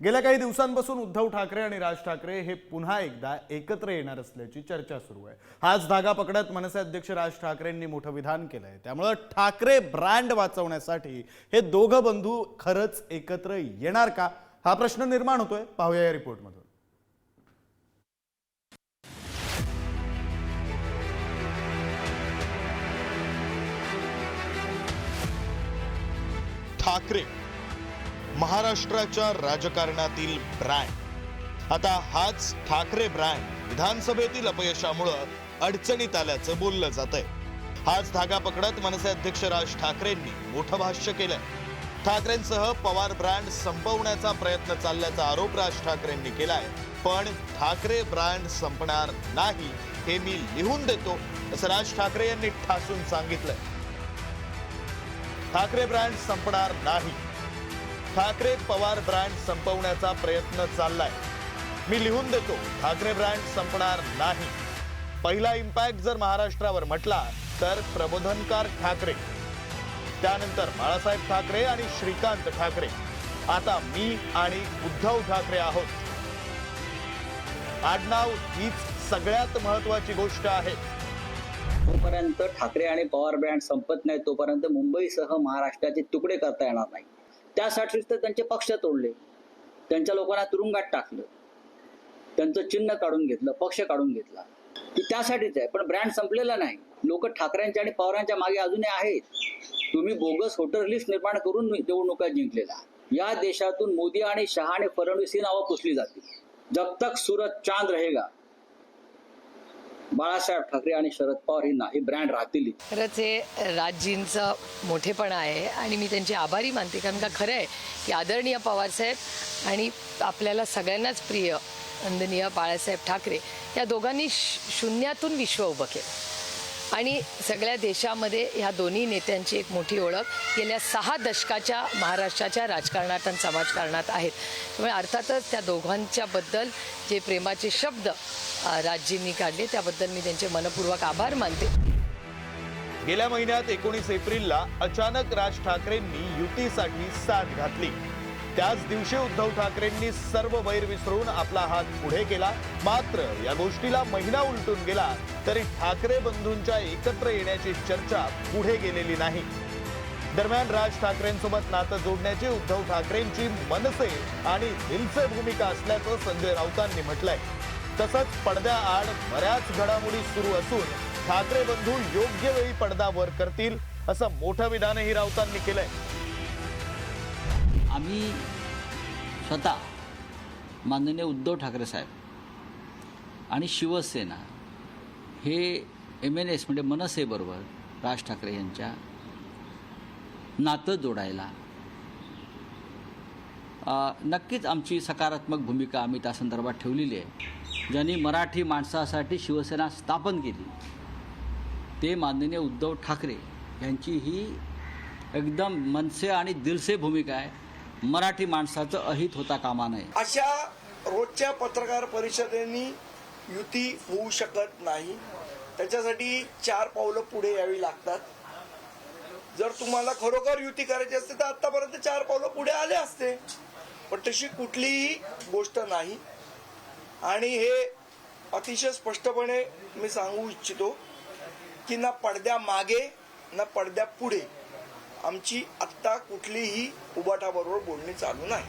गेल्या काही दिवसांपासून उद्धव ठाकरे आणि राज ठाकरे हे पुन्हा एकदा एकत्र येणार असल्याची चर्चा सुरू आहे. हाच धागा पकडत मनसे अध्यक्ष राज ठाकरेंनी मोठं विधान केलंय. त्यामुळं ठाकरे ब्रँड वाचवण्यासाठी हे दोघं बंधू खरंच एकत्र येणार का? हा प्रश्न निर्माण होतोय. पाहूया या रिपोर्टमधून. ठाकरे महाराष्ट्राच्या राजकारणातील ब्रँड आता हाच ठाकरे ब्रँड विधानसभेतील अपयशामुळं अडचणीत आल्याचं बोललं जात आहे हाच धागा पकडत मनसे अध्यक्ष राज ठाकरेंनी मोठं भाष्य केलंय. ठाकरेंसह पवार ब्रँड संपवण्याचा प्रयत्न चालल्याचा आरोप राज ठाकरेंनी केलाय. पण ठाकरे ब्रँड संपणार नाही हे मी लिहून देतो असं राज ठाकरे यांनी ठासून सांगितलंय. ठाकरे ब्रँड संपणार नाही. ठाकरे पवार ब्रँड संपवण्याचा प्रयत्न चाललाय. मी लिहून देतो ठाकरे ब्रँड संपणार नाही. पहिला इम्पॅक्ट जर महाराष्ट्रावर म्हटला तर प्रबोधनकार ठाकरे. त्यानंतर बाळासाहेब ठाकरे आणि श्रीकांत ठाकरे. आता मी आणि उद्धव ठाकरे आहोत. आडनाव हीच सगळ्यात महत्वाची गोष्ट आहे. जोपर्यंत ठाकरे आणि पवार ब्रँड संपत नाही तोपर्यंत मुंबईसह महाराष्ट्राचे तुकडे करता येणार नाही. त्यासाठीच तर त्यांचे पक्ष तोडले त्यांच्या लोकांना तुरुंगात टाकलं. त्यांचं चिन्ह काढून घेतलं पक्ष काढून घेतला. ती त्यासाठीच आहे पण ब्रँड संपलेला नाही. लोक ठाकरेंच्या आणि पवारांच्या मागे अजूनही आहेत. तुम्ही बोगस होटर लिस्ट निर्माण करून निवडणुका जिंकलेला. या देशातून मोदी आणि शहा आणि फडणवीस ही नावं पुसली जातील. जब तक सूरज चांद रहेगा. बाळासाहेब ठाकरे आणि शरद पवार ही हे ब्रँड राहतील खरंच हे राजजींचं मोठेपणा आहे आणि मी त्यांचे आभारी मानते. कारण का खरं आहे की आदरणीय पवारसाहेब आणि आपल्याला सगळ्यांनाच प्रिय वंदनीय बाळासाहेब ठाकरे या दोघांनी श- शून्यातून विश्व उभं केलं. आणि सगळ्या देशामध्ये ह्या दोन्ही नेत्यांची एक मोठी ओळख गेल्या सहा दशकाच्या महाराष्ट्राच्या राजकारणात आणि समाजकारणात आहेत. त्यामुळे अर्थातच त्या दोघांच्याबद्दल जे प्रेमाचे शब्द राजजींनी काढले त्याबद्दल मी त्यांचे मनपूर्वक आभार मानते. गेल्या महिन्यात एकोणीस एप्रिलला अचानक राज ठाकरेंनी युतीसाठी साथ घातली. त्याच दिवशी उद्धव ठाकरेंनी सर्व वैर विसरून आपला हात पुढे केला. मात्र या गोष्टीला महिना उलटून गेला तरी ठाकरे बंधूंच्या एकत्र येण्याची चर्चा पुढे गेलेली नाही. दरम्यान राज ठाकरेंसोबत नातं जोडण्याची उद्धव ठाकरेंची मनसे आणि दिलसे भूमिका असल्याचं संजय राऊतांनी म्हटलंय. तसंच पडद्याआड बऱ्याच घडामोडी सुरू असून ठाकरे बंधू योग्य वेळी पडदा वर करतील असं मोठं विधानही राऊतांनी केलंय. आम्ही स्वतः माननीय उद्धव ठाकरे साहेब आणि शिवसेना हे एम एन एस म्हणजे मनसेबरोबर राज ठाकरे यांच्या नातं जोडायला नक्कीच आमची सकारात्मक भूमिका आम्ही त्या संदर्भात ठेवलेली आहे. ज्यांनी मराठी माणसासाठी शिवसेना स्थापन केली ते माननीय उद्धव ठाकरे यांची ही एकदम मनसे आणि दिलसे भूमिका आहे. मराठी माणसाचं अहित होता कामा नये. अशा रोजच्या पत्रकार परिषदेनी युती होऊ शकत नाही. त्याच्यासाठी चार पावलं पुढे यावी लागतात. जर तुम्हाला खरोखर युती करायची असते तर आतापर्यंत चार पावलं पुढे आले असते. पण तशी कुठलीही गोष्ट नाही. आणि हे अतिशय स्पष्टपणे मी सांगू इच्छितो की ना पडद्या मागे ना पडद्या पुढे. आमची आत्ता कुठलीही उबाटाबरोबर बोलणी चालू नाही.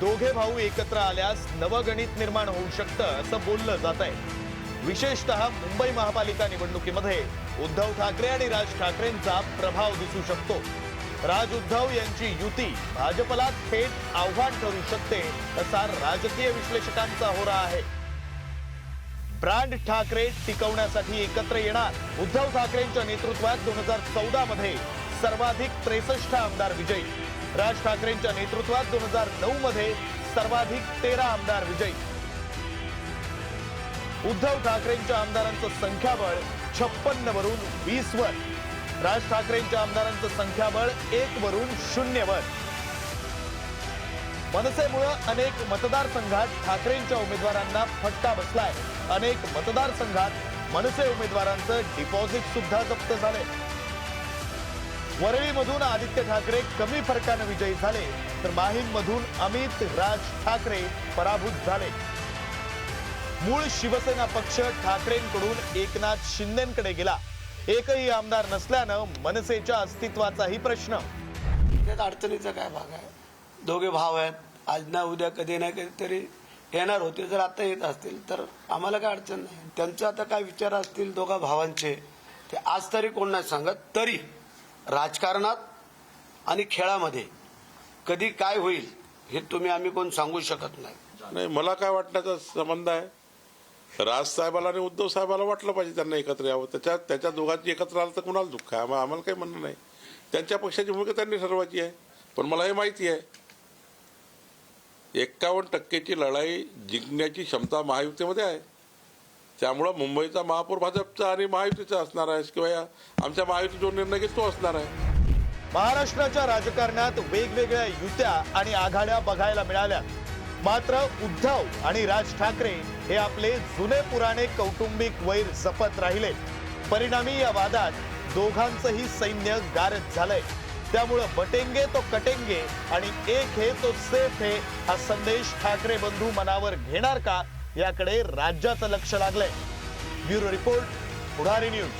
दोघे भाऊ एकत्र आल्यास नवगणित निर्माण होऊ शकतं असं बोललं जात आहे. विशेषतः मुंबई महापालिका निवडणुकीमध्ये उद्धव ठाकरे आणि राज ठाकरेंचा प्रभाव दिसू शकतो. राज उद्धव यांची युती भाजपला थेट आव्हान ठरू शकते असा राजकीय विश्लेषकांचा होरा आहे. ब्रँड ठाकरे टिकवण्यासाठी एकत्र येणार. उद्धव ठाकरेंच्या नेतृत्वात दोन हजार चौदा मध्ये सर्वाधिक त्रेसष्ट आमदार विजयी. राज ठाकरेंच्या नेतृत्वात दोन हजार नऊ मध्ये सर्वाधिक तेरा आमदार विजयी. उद्धव ठाकरेंच्या आमदारांचं संख्याबळ छप्पन्न वरून वीस वर राज ठाकरेंच्या आमदारांचं संख्याबळ एक वरून शून्य वर मनसेमुळं अनेक मतदारसंघात ठाकरेंच्या उमेदवारांना फटका बसलाय. अनेक मतदारसंघात मनसे उमेदवारांचं डिपॉझिट सुद्धा जप्त झाले वरळीमधून आदित्य ठाकरे कमी फरकानं विजयी झाले तर माहीममधून अमित राज ठाकरे पराभूत झाले. मूळ शिवसेना पक्ष ठाकरेंकडून एकनाथ शिंदेकडे गेला. एकही आमदार नसल्यानं मनसेच्या अस्तित्वाचाही प्रश्न. त्यात अडचणीचा काय भाग आहे? दोघे भाव आहेत. आज ना उद्या कधी ना कधीतरी येणार होते. जर आता येत असतील तर आम्हाला काय अडचण नाही. त्यांचे आता काय विचार असतील दोघा भावांचे ते आज तरी कोण नाही सांगत. तरी राजकारणात आणि खेळामध्ये कधी काय होईल हे तुम्ही आम्ही कोण सांगू शकत नाही. नाही मला काय वाटण्याचा संबंध आहे? राज साहेबाला आणि उद्धव साहेबाला वाटलं पाहिजे त्यांना एकत्र यावं. त्याच्या त्याच्या दोघांची एकत्र आलं तर कुणाला दुःख आहे? आम्हाला काही म्हणणं नाही. त्यांच्या पक्षाची भूमिका त्यांनी ठरवायची आहे. पण मला हे माहिती आहे एक्कावन्न टक्केची लढाई जिंकण्याची क्षमता महायुतीमध्ये आहे. त्यामुळं मुंबईचा महापौर भाजपचा आणि महायुतीचा असणार आहे किंवा या आमच्या महायुती जो निर्णय घेतो तो असणार आहे. महाराष्ट्राच्या राजकारणात वेगवेगळ्या युत्या आणि आघाड्या बघायला मिळाल्या. मात्र उद्धव आणि राज ठाकरे हे आपले जुने पुराणे कौटुंबिक वैर जपत राहिले. परिणामी या वादात दोघांचंही सैन्य गारद झालंय. त्यामुळं बटेंगे तो कटेंगे आणि एक हे तो सेफ हे हा संदेश ठाकरे बंधू मनावर घेणार का? याकडे राज्याचं लक्ष लागलंय. Bureau report Pudhari news.